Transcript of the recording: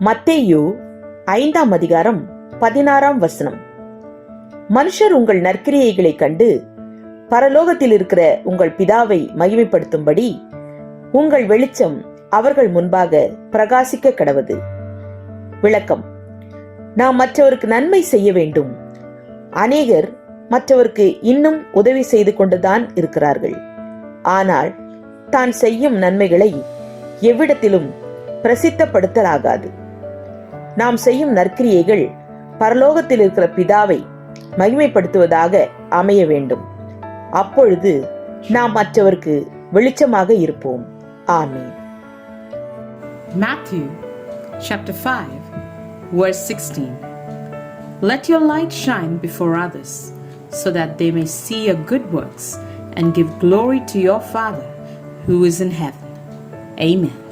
மத்தேயு ஐந்தாம் அதிகாரம் பதினாறாம் வசனம். மனுஷர் உங்கள் நற்கிரியைகளைக் கண்டு பரலோகத்தில் இருக்கிற உங்கள் பிதாவை மகிமைப்படுத்தும்படி உங்கள் வெளிச்சம் அவர்கள் முன்பாக பிரகாசிக்க கடவது. விளக்கம். நாம் மற்றவருக்கு நன்மை செய்ய வேண்டும். அநேகர் மற்றவருக்கு இன்னும் உதவி செய்து கொண்டுதான் இருக்கிறார்கள். ஆனால் தான் செய்யும் நன்மைகளை எவ்விடத்திலும் பிரசித்தப்படுத்தலாகாது. நாம் செய்யும் நற்கிரியைகள் பரலோகத்தில் இருக்கிற பிதாவை மகிமைப்படுத்துவதாக அமைய வேண்டும் அப்பொழுது நாம் மற்றவருக்கு வெளிச்சமாக இருப்போம் ஆமீன் Matthew chapter 5, verse 16. Let your light shine before others, so that they may see your good works and give glory to your Father who is in heaven. Amen.